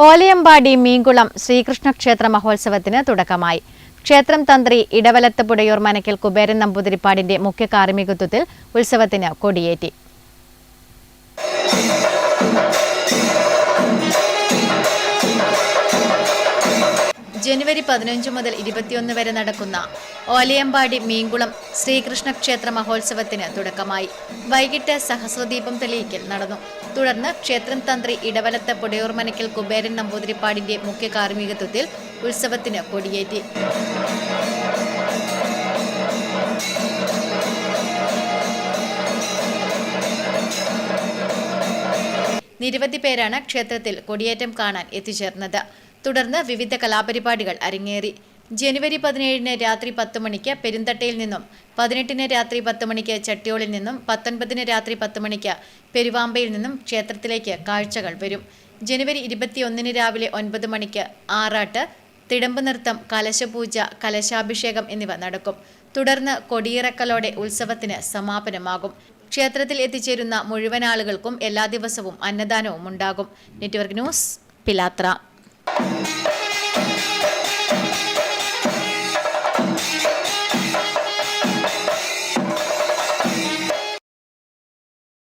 ഓലയമ്പാടി മീൻകുളം ശ്രീകൃഷ്ണ ക്ഷേത്ര മഹോത്സവത്തിന് തുടക്കമായി. ക്ഷേത്രം തന്ത്രി ഇടവലത്ത് പുടയൂർ മനക്കൽ കുബേരൻ നമ്പൂതിരിപ്പാടിന്റെ മുഖ്യ കാർമ്മികത്വത്തിൽ ഉത്സവത്തിന് കൊടിയേറ്റി. ജനുവരി പതിനഞ്ച് മുതൽ ഇരുപത്തിയൊന്ന് വരെ നടക്കുന്ന ഓലയമ്പാടി മീങ്കുളം ശ്രീകൃഷ്ണ ക്ഷേത്ര മഹോത്സവത്തിന് തുടക്കമായി. വൈകിട്ട് സഹസ്രദീപം തെളിയിക്കൽ നടന്നു. തുടർന്ന് ക്ഷേത്രം തന്ത്രി ഇടവലത്ത് പുടയൂർ മനക്കൽ കുബേരൻ നമ്പൂതിരിപ്പാടിന്റെ മുഖ്യ കാർമ്മികത്വത്തിൽ ഉത്സവത്തിന് കൊടിയേറ്റി. നിരവധി പേരാണ് ക്ഷേത്രത്തിൽ കൊടിയേറ്റം കാണാൻ എത്തിച്ചേർന്നത്. തുടർന്ന് വിവിധ കലാപരിപാടികൾ അരങ്ങേറി. ജനുവരി പതിനേഴിന് രാത്രി പത്ത് മണിക്ക് പെരുന്തട്ടയിൽ നിന്നും പതിനെട്ടിന് രാത്രി പത്ത് മണിക്ക് ചട്ടിയോളിൽ നിന്നും പത്തൊൻപതിന് രാത്രി പത്ത് മണിക്ക് പെരുവാമ്പയിൽ നിന്നും ക്ഷേത്രത്തിലേക്ക് കാഴ്ചകൾ വരും. ജനുവരി ഇരുപത്തിയൊന്നിന് രാവിലെ ഒൻപത് മണിക്ക് ആറാട്ട് തിടമ്പ് നൃത്തം കലശപൂജ കലശാഭിഷേകം എന്നിവ നടക്കും. തുടർന്ന് കൊടിയിറക്കലോടെ ഉത്സവത്തിന് സമാപനമാകും. ക്ഷേത്രത്തിൽ എത്തിച്ചേരുന്ന മുഴുവൻ ആളുകൾക്കും എല്ലാ ദിവസവും അന്നദാനവും ഉണ്ടാകും. Network news Pilathara. Thank you.